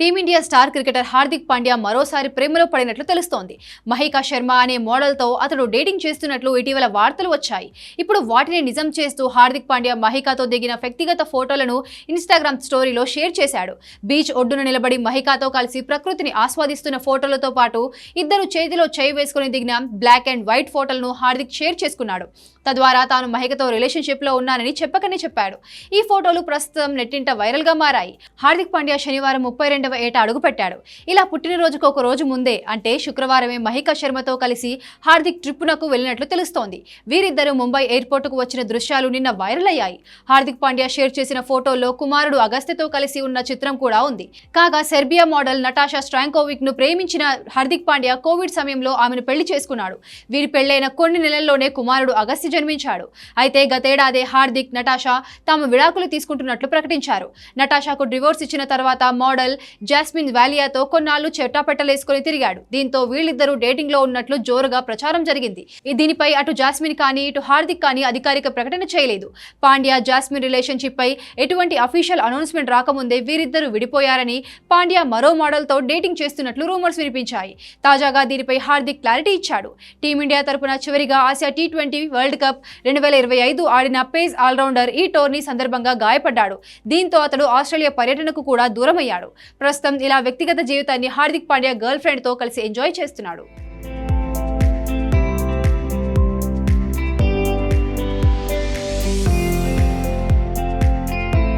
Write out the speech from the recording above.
Team India star cricketer Hardik Pandya మరోసారి ప్రేమలో పడినట్లు తెలుస్తోంది. మహికా శర్మ అనే మోడల్తో అతడు డేటింగ్ చేస్తున్నట్లు ఇటీవల వార్తలు వచ్చాయి. ఇప్పుడు వాటిని నిజం చేస్తూ హార్దిక్ పాండ్యా మహికాతో దిగిన వ్యక్తిగత ఫోటోలను ఇన్స్టాగ్రామ్ స్టోరీలో షేర్ చేశాడు. బీచ్ ఒడ్డున నిలబడి మహికాతో కలిసి ప్రకృతిని ఆస్వాదిస్తున్న ఫోటోలతో పాటు ఇద్దరు చేతిలో చేయి వేసుకుని దిగిన బ్లాక్ అండ్ వైట్ ఫోటోలను హార్దిక్ షేర్ చేసుకున్నాడు. తద్వారా తాను మహికతో రిలేషన్షిప్లో ఉన్నానని చెప్పకనే చెప్పాడు. ఈ ఫోటోలు ప్రస్తుతం నెట్టింట వైరల్గా మారాయి. హార్దిక్ పాండ్యా శనివారం ముప్పై పన్నెండవ ఏట అడుగుపెట్టాడు. ఇలా పుట్టినరోజుకు ఒక రోజు ముందే అంటే శుక్రవారమే మహికా శర్మతో కలిసి హార్దిక్ ట్రిప్పునకు వెళ్ళినట్లు తెలుస్తోంది. వీరిద్దరూ ముంబై ఎయిర్పోర్టుకు వచ్చిన దృశ్యాలు నిన్న వైరల్ అయ్యాయి. హార్దిక్ పాండ్యా షేర్ చేసిన ఫోటోల్లో కుమారుడు అగస్త్యతో కలిసి ఉన్న చిత్రం కూడా ఉంది. కాగా సెర్బియా మోడల్ నటాషా స్ట్రాంకోవిక్ను ప్రేమించిన హార్దిక్ పాండ్యా కోవిడ్ సమయంలో ఆమెను పెళ్ళి చేసుకున్నాడు. వీరి పెళ్ళైన కొన్ని నెలల్లోనే కుమారుడు అగస్త్య జన్మించాడు. అయితే గతేడాదే హార్దిక్ నటాషా తాము విడాకులు తీసుకుంటున్నట్లు ప్రకటించారు. నటాషాకు డివోర్స్ ఇచ్చిన తర్వాత మోడల్ జాస్మిన్ వాలియాతో కొన్నాళ్ళు చెట్టాపెట్టలేసుకుని తిరిగాడు. దీంతో వీళ్ళిద్దరూ డేటింగ్లో ఉన్నట్లు జోరుగా ప్రచారం జరిగింది. ఈ దీనిపై అటు జాస్మిన్ కానీ ఇటు హార్దిక్ కానీ అధికారిక ప్రకటన చేయలేదు. పాండ్యా జాస్మిన్ రిలేషన్షిప్ పై ఎటువంటి అఫీషియల్ అనౌన్స్మెంట్ రాకముందే వీరిద్దరూ విడిపోయారని పాండ్యా మరో మోడల్తో డేటింగ్ చేస్తున్నట్లు రూమర్స్ వినిపించాయి. తాజాగా దీనిపై హార్దిక్ క్లారిటీ ఇచ్చాడు. టీమిండియా తరపున చివరిగా Asia T twenty world cup రెండు వేల ఇరవై ఐదు ఆడిన పేస్ ఆల్రౌండర్ ఈ టోర్నీ సందర్భంగా గాయపడ్డాడు. దీంతో అతడు ఆస్ట్రేలియా పర్యటనకు కూడా దూరమయ్యాడు. ప్రస్తుతం ఇలా వ్యక్తిగత జీవితాన్ని హార్దిక్ పాండ్యా గర్ల్ ఫ్రెండ్తో కలిసి ఎంజాయ్ చేస్తున్నాడు.